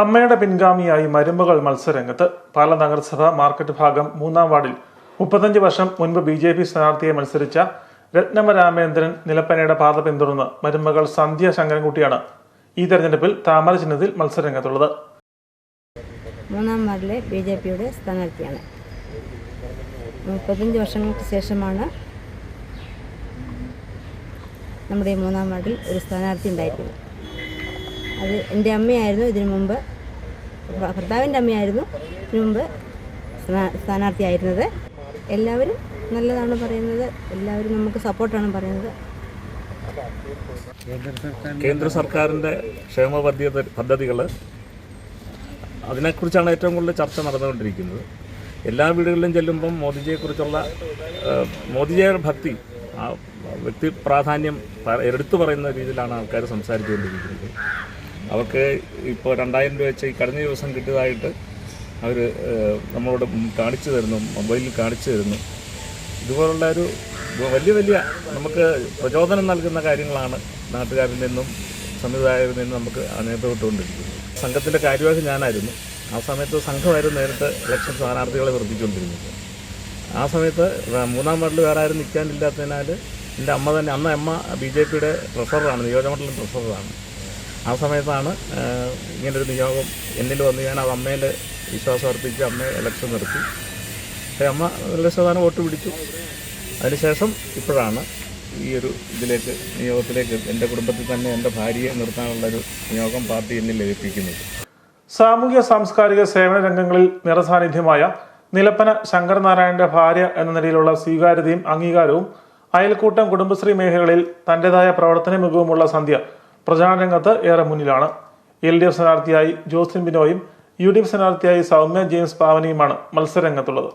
അമ്മയുടെ പിൻഗാമിയായി മരുമകൾ മത്സരരംഗത്ത് പാല നഗരസഭ മാർക്കറ്റ് ഭാഗം മൂന്നാം വാർഡിൽ മുപ്പത്തഞ്ച് വർഷം മുൻപ് ബി ജെ പി സ്ഥാനാർത്ഥിയെ മത്സരിച്ച രത്നമ രാമേന്ദ്രൻ നിലപ്പനയുടെ പാത പിന്തുടർന്ന് മരുമകൾ സന്ധ്യ ശങ്കരൻകുട്ടിയാണ് ഈ തെരഞ്ഞെടുപ്പിൽ താമര ചിഹ്നത്തിൽ മത്സരരംഗത്തുള്ളത്. മൂന്നാം വാർഡിലെ ബി ജെ പിയുടെ സ്ഥാനാർത്ഥിയാണ്. മുപ്പത്തഞ്ച് വർഷങ്ങൾക്ക് ശേഷമാണ് നമ്മുടെ മൂന്നാം വാർഡിൽ ഒരു സ്ഥാനാർത്ഥി ഉണ്ടായിരിക്കുന്നത്. അത് എന്റെ അമ്മയായിരുന്നു ഇതിനു മുമ്പ്. ഭർത്താവിന്റെ അമ്മയായിരുന്നു ഇതിനു മുമ്പ് സ്ഥാ- സ്ഥാനാർത്ഥിയായിരുന്നത്. എല്ലാവരും നല്ലതാണ് പറയുന്നത്. എല്ലാവരും നമുക്ക് സപ്പോർട്ടാണ് പറയുന്നത്. കേന്ദ്ര സർക്കാരിന്റെ ക്ഷേമ പദ്ധതി പദ്ധതികൾ അതിനെക്കുറിച്ചാണ് ഏറ്റവും കൂടുതൽ ചർച്ച നടന്നുകൊണ്ടിരിക്കുന്നത്. എല്ലാ വീടുകളിലും ചെല്ലുമ്പം മോദിജിയെക്കുറിച്ചുള്ള മോദിജിയുടെ ഭക്തി ആ വ്യക്തി പ്രാധാന്യം എടുത്തു പറയുന്ന രീതിയിലാണ് ആൾക്കാർ സംസാരിച്ചുകൊണ്ടിരിക്കുന്നത്. അവർക്ക് ഇപ്പോൾ രണ്ടായിരം രൂപ വെച്ച് ഈ കഴിഞ്ഞ ദിവസം കിട്ടിയതായിട്ട് അവർ നമ്മളോട് കാണിച്ചു തരുന്നു മൊബൈലിൽ കാണിച്ചു തരുന്നു. ഇതുപോലുള്ള ഒരു വലിയ വലിയ നമുക്ക് പ്രചോദനം നൽകുന്ന കാര്യങ്ങളാണ് നാട്ടുകാരിൽ നിന്നും സംവിധായകരിൽ നിന്നും നമുക്ക് നേതൃത്വപ്പെട്ടുകൊണ്ടിരിക്കുന്നത് സംഘത്തിന്റെ കാര്യവാഹി ഞാനായിരുന്നു. ആ സമയത്ത് സംഘമായിരുന്നു നേരിട്ട് ഇലക്ഷൻ സ്ഥാനാർത്ഥികളെ വർദ്ധിച്ചുകൊണ്ടിരുന്നത് ആ സമയത്ത് മൂന്നാം വാർഡിൽ വേറെ ആരും നിൽക്കാനില്ലാത്തതിനാൽ എന്റെ അമ്മ തന്നെ അന്ന് അമ്മ ബി ജെ പിയുടെ ട്രഷററാണ് നിയോജകമണ്ഡലം ട്രഷററാണ്. ആ സമയത്താണ് ഇങ്ങനൊരു നിയോഗം എന്നിൽ വന്ന് ഞാൻ അത് അമ്മയിൽ വിശ്വാസം അർപ്പിച്ച് അമ്മയെ ഇലക്ഷൻ നിർത്തി. പക്ഷേ അമ്മ നല്ല ശതമാനം വോട്ട് പിടിച്ചു. അതിനുശേഷം ഇപ്പോഴാണ് ഈ ഒരു ഇതിലേക്ക് നിയോഗത്തിലേക്ക് എന്റെ കുടുംബത്തിൽ തന്നെ എന്റെ ഭാര്യയെ നിർത്താനുള്ളൊരു നിയോഗം പാർട്ടി എന്നിൽ ലഭിക്കുന്നത് സാമൂഹ്യ സാംസ്കാരിക സേവന രംഗങ്ങളിൽ നിറസാന്നിധ്യമായ നിലപ്പന ശങ്കരനാരായണന്റെ ഭാര്യ എന്ന നിലയിലുള്ള സ്വീകാര്യതയും അംഗീകാരവും അയൽക്കൂട്ടം കുടുംബശ്രീ മേഖലകളിൽ തന്റേതായ പ്രവർത്തന മികവുമുള്ള സന്ധ്യ പ്രചാരണ രംഗത്ത് ഏറെ മുന്നിലാണ്. എൽ ഡി എഫ് സ്ഥാനാർത്ഥിയായി ജോസ്ലിൻ ബിനോയും യു ഡി എഫ് സ്ഥാനാർത്ഥിയായി സൗമ്യ ജെയിംസ് പാവനിയുമാണ് മത്സരരംഗത്തുള്ളത്.